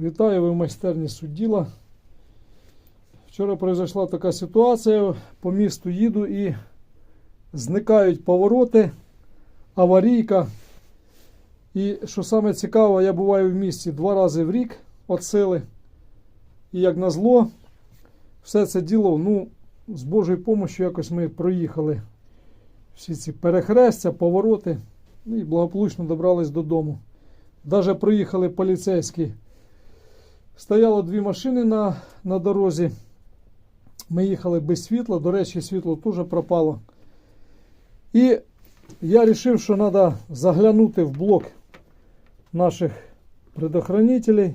Вітаю ви в майстерні судділа. Вчора произошла така ситуація. По місту їду і зникають повороти, аварійка. І що саме цікаво, я буваю в місті два рази в рік від сили. І як назло, все це діло, ну, з Божою допомогою якось ми проїхали всі ці перехрестя, повороти. Ну і благополучно добрались додому. Даже проїхали поліцейські. Стояло дві машини на, на дорозі. Ми їхали без світла. До речі, світло теж пропало. І я вирішив, що треба заглянути в блок наших предохранителей.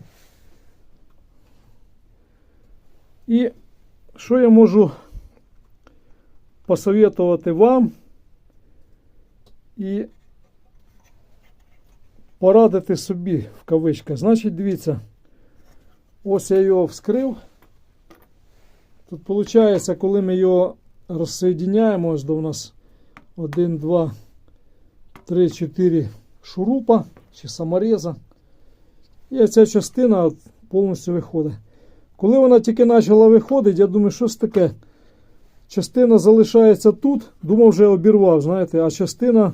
І що я можу посоветувати вам і порадити собі в кавичках. Значить, дивіться, ось я його вскрив. Тут виходить, коли ми його розсоєдиняємо, ось до нас 1, 2, 3, 4 шурупа чи самореза. І ця частина повністю виходить. Коли вона тільки почала виходити, я думаю, щось таке. Частина залишається тут, думав, вже обірвав, знаєте, а частина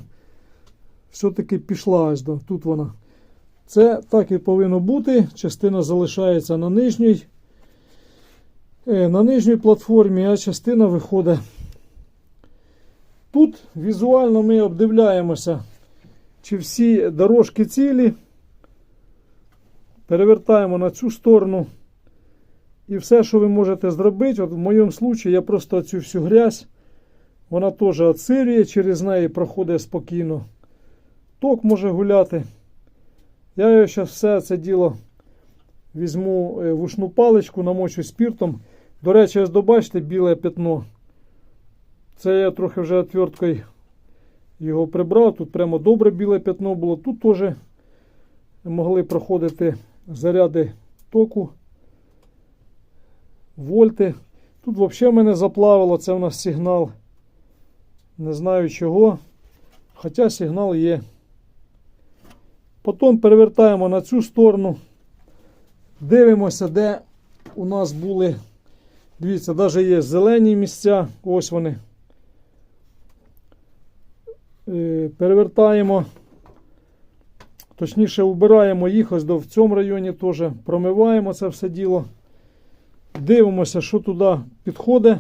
все-таки пішла ось до тут вона. Це так і повинно бути. Частина залишається на нижній, е, на нижній платформі, а частина виходить. Тут візуально ми обдивляємося, чи всі дорожки цілі. Перевертаємо на цю сторону. І все, що ви можете зробити, от в моєму випадку я просто цю всю грязь, вона теж отсирює, через неї проходить спокійно. Ток може гуляти. Я зараз все це діло візьму е, в ушну паличку, намочу спіртом. До речі, ось добачте біле пятно. Це я трохи вже отверткою його прибрав. Тут прямо добре біле пятно було. Тут теж могли проходити заряди току вольти. Тут взагалі мене заплавило, це у нас сигнал. Не знаю чого. Хоча сигнал є. Потім перевертаємо на цю сторону. Дивимося, де у нас були. Дивіться, навіть є зелені місця. Ось вони. Е, Перевертаємо. Точніше, убираємо їх ось до в цьому районі теж. Промиваємо це все діло. Дивимося, що туди підходить.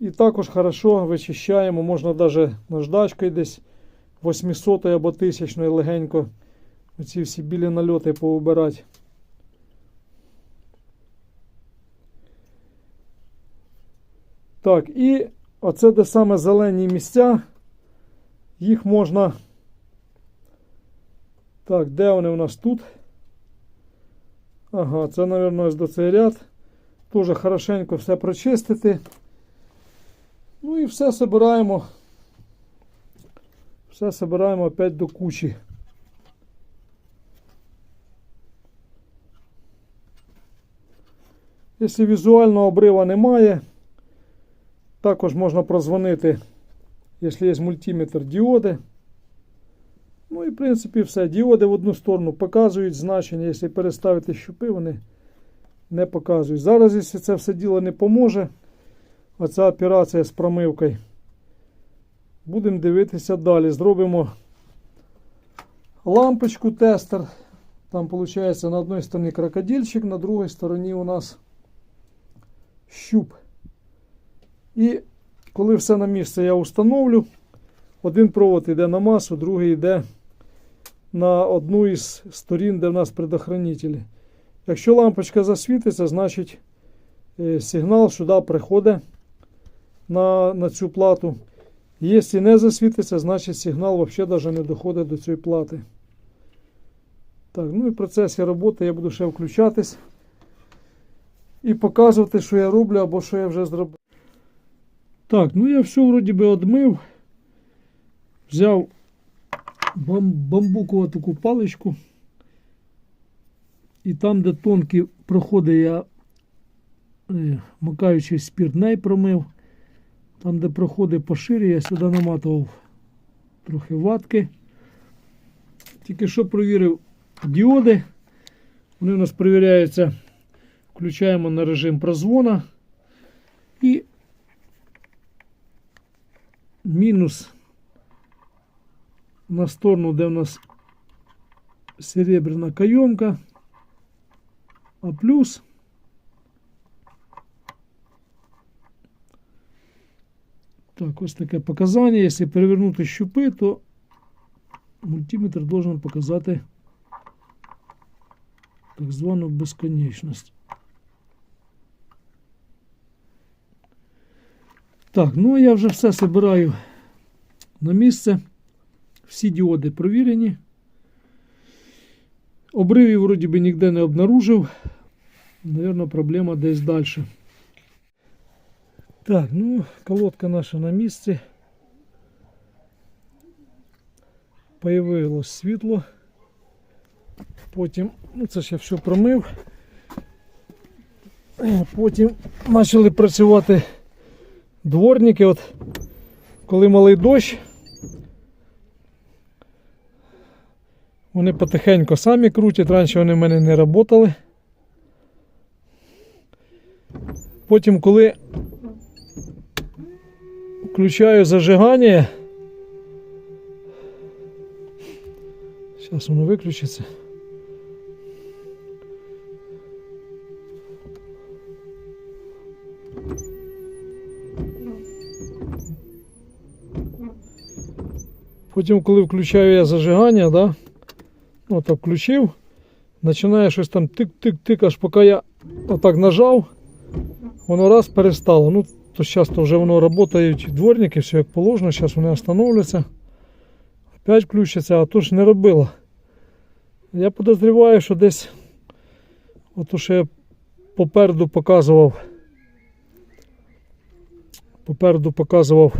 І також хорошо вичищаємо. Можна навіть наждачкою десь 800 або 1000 легенько оці всі білі нальоти поубирати. Так, і оце де саме зелені місця. Їх можна. Так, де вони у нас тут? Ага, це, мабуть, до цей ряд. Тоже хорошенько все прочистити. Ну і все собираємо. Все собираємо опять до кучі. Якщо візуального обрива немає, також можна прозвонити, якщо є мультиметр діоди. Ну і в принципі все. Діоди в одну сторону показують значення, якщо переставити щупи, вони не показують. Зараз, якщо це все діло не поможе, оця операція з промивкою, будемо дивитися далі. Зробимо лампочку тестер. Там виходить на одній стороні крокодильчик, на другій стороні у нас щуп. І коли все на місце я встановлю, один провод йде на масу, другий йде на одну із сторін, де в нас предохранителі. Якщо лампочка засвітиться, значить е, сигнал сюди приходить на, на цю плату. Якщо не засвітиться, значить сигнал взагалі навіть не доходить до цієї плати. Так, ну і в процесі роботи я буду ще включатись і показувати, що я роблю або що я вже зробив. Так, ну я все вроді би одмив. Взяв бам бамбукову таку паличку. І там, де тонкі проходи, я е, макаючий спірт промив. Там, де проходи поширі, я сюди наматував трохи ватки. Тільки що провірив діоди. Вони у нас перевіряються. Включаємо на режим прозвона. І мінус на сторону, де у нас серебряна кайомка, а плюс так, ось таке показання. Якщо перевернути щупи, то мультиметр должен показати так звану безконечність. Так, ну я вже все збираю на місце. Всі діоди провірені. Обривів вроді би ніде не обнаружив. Наверное, проблема десь далі. Так, ну, колодка наша на місці. Появилось світло. Потім, ну це ж я все промив. Потім почали працювати дворники. От коли малий дощ, вони потихеньку самі крутять, раніше вони в мене не працювали. Потім, коли включаю зажигання, зараз воно виключиться. Потім, коли включаю я зажигання, да, ну, включив, починає щось там тик-тик-тик, аж поки я отак нажав, воно раз перестало. Ну, то часто вже воно працюють дворники, все як положено, зараз вони встановляться. Опять включаться, а то ж не робило. Я подозріваю, що десь ото що я попереду показував. Попереду показував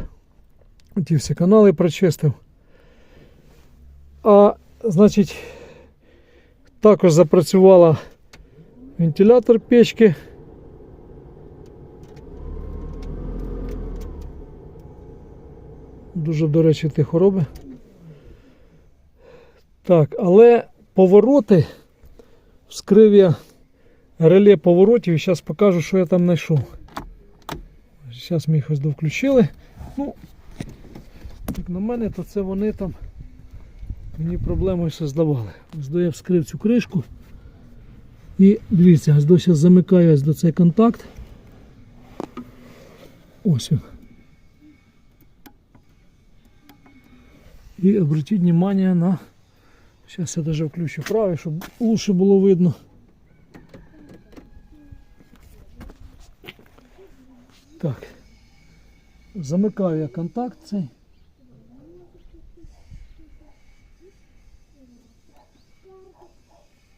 ті всі канали прочистив. А значить, також запрацювала вентилятор печки. Дуже, до речі, тихо робить. Так, але повороти вскрив я реле поворотів зараз покажу, що я там знайшов. Зараз ми їх ось довключили. Ну, як на мене, то це вони там мені проблеми создавали. Ось до я вскрив цю кришку. І дивіться, ось до замикаю ось до цей контакт. Ось він. І обратіть внимание на... Зараз я даже включу правий, щоб лучше було видно. Так. Замикаю я контакт цей.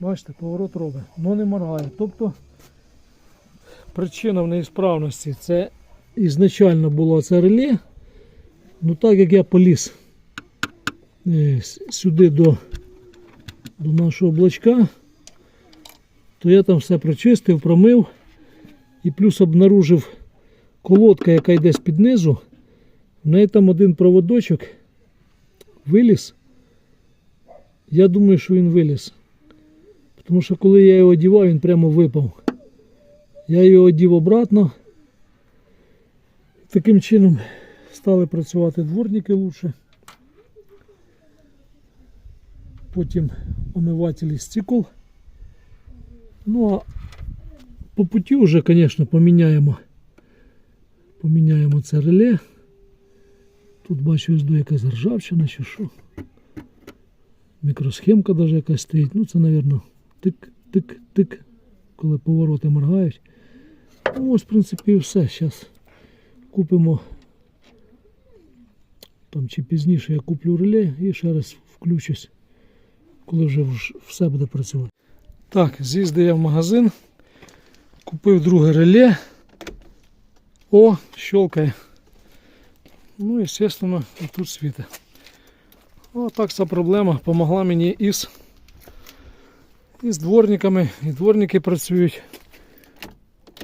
Бачите, поворот робить, але не моргає. Тобто причина в неісправності це ізначально було це реле. Ну так як я поліз е, сюди до, до нашого блочка, то я там все прочистив, промив і плюс обнаружив колодка, яка йде з-під низу. В неї там один проводочок виліз. Я думаю, що він виліз. Тому що коли я його одівав, він прямо випав. Я його одів обратно. Таким чином стали працювати дворники лучше. Потім омивателі стекол. Ну а по путі вже, звісно, поміняємо. Поміняємо це реле. Тут бачу до якась ржавчина чи що. Мікросхемка навіть якась стоїть. Ну це, мабуть, тик-тик-тик, коли повороти моргають. Ну, ось, в принципі, все. Зараз купимо. Там чи пізніше я куплю реле і ще раз включусь, коли вже все буде працювати. Так, з'їздив я в магазин, купив друге реле. О, щелкає. Ну, і тут світе. О, так ця проблема помогла мені із, і з дворниками, і дворники працюють,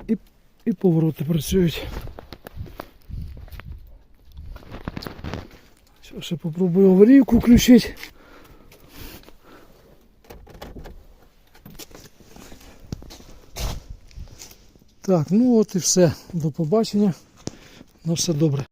і, і повороти працюють. Що ще попробую аварійку включити. Так, ну от і все. До побачення. На все добре.